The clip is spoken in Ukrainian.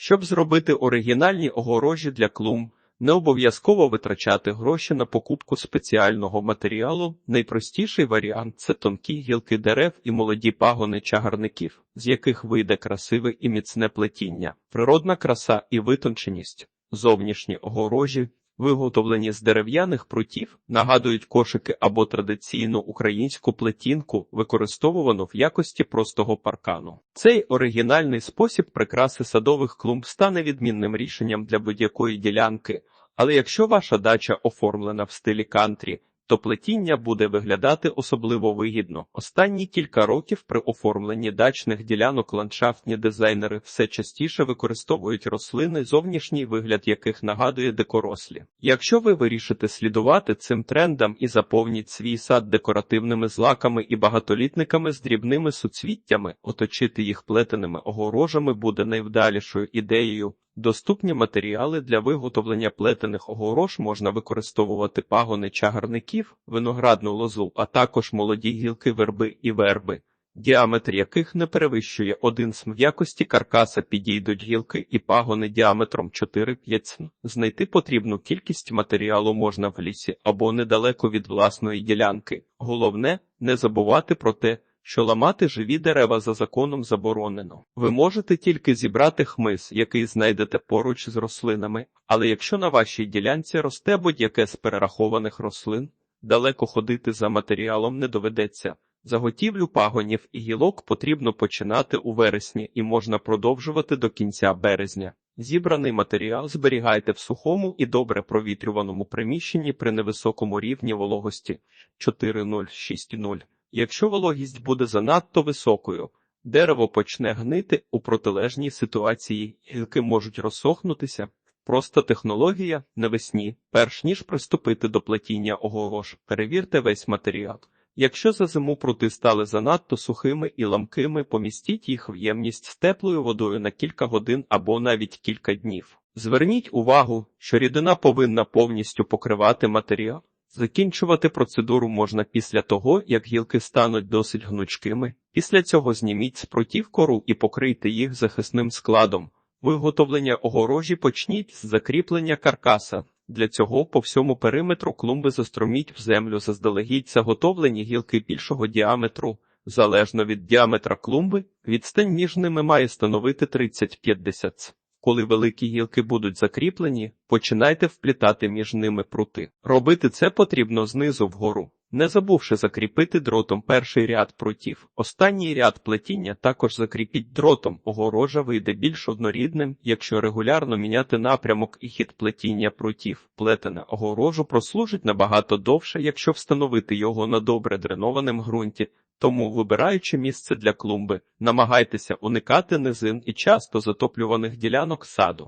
Щоб зробити оригінальні огорожі для клумб, не обов'язково витрачати гроші на покупку спеціального матеріалу. Найпростіший варіант це тонкі гілки дерев і молоді пагони чагарників, з яких вийде красиве і міцне плетіння, природна краса і витонченість. Зовнішні огорожі, виготовлені з дерев'яних прутів, нагадують кошики або традиційну українську плетінку, використовувану в якості простого паркану. Цей оригінальний спосіб прикраси садових клумб стане відмінним рішенням для будь-якої ділянки. Але якщо ваша дача оформлена в стилі кантрі, то плетіння буде виглядати особливо вигідно. Останні кілька років при оформленні дачних ділянок ландшафтні дизайнери все частіше використовують рослини, зовнішній вигляд яких нагадує дикорослі. Якщо ви вирішите слідувати цим трендам і заповніть свій сад декоративними злаками і багатолітниками з дрібними суцвіттями, оточити їх плетеними огорожами буде найвдалішою ідеєю. Доступні матеріали для виготовлення плетених огорож можна використовувати пагони чагарників, виноградну лозу, а також молоді гілки верби і верби, діаметр яких не перевищує один см. В якості каркаса підійдуть гілки і пагони діаметром 4-5 см. Знайти потрібну кількість матеріалу можна в лісі або недалеко від власної ділянки. Головне не забувати про те, що ламати живі дерева за законом заборонено. Ви можете тільки зібрати хмиз, який знайдете поруч з рослинами, але якщо на вашій ділянці росте будь-яке з перерахованих рослин, далеко ходити за матеріалом не доведеться. Заготівлю пагонів і гілок потрібно починати у вересні і можна продовжувати до кінця березня. Зібраний матеріал зберігайте в сухому і добре провітрюваному приміщенні при невисокому рівні вологості 4,060. Якщо вологість буде занадто високою, дерево почне гнити у протилежній ситуації, гілки можуть розсохнутися. Проста технологія навесні, перш ніж приступити до плетіння огорож, перевірте весь матеріал. Якщо за зиму прути стали занадто сухими і ламкими, помістіть їх в ємність з теплою водою на кілька годин або навіть кілька днів. Зверніть увагу, що рідина повинна повністю покривати матеріал. Закінчувати процедуру можна після того, як гілки стануть досить гнучкими. Після цього зніміть з прутів кору і покрийте їх захисним складом. Виготовлення огорожі почніть з закріплення каркаса. Для цього по всьому периметру клумби застроміть в землю заздалегідь заготовлені гілки більшого діаметру. Залежно від діаметра клумби, відстань між ними має становити 30-50 ц. Коли великі гілки будуть закріплені, починайте вплітати між ними прути. Робити це потрібно знизу вгору, не забувши закріпити дротом перший ряд прутів. Останній ряд плетіння також закріпіть дротом. Огорожа вийде більш однорідним, якщо регулярно міняти напрямок і хід плетіння прутів. Плетене огорожу прослужить набагато довше, якщо встановити його на добре дренованим ґрунті. Тому, вибираючи місце для клумби, намагайтеся уникати низин і часто затоплюваних ділянок саду.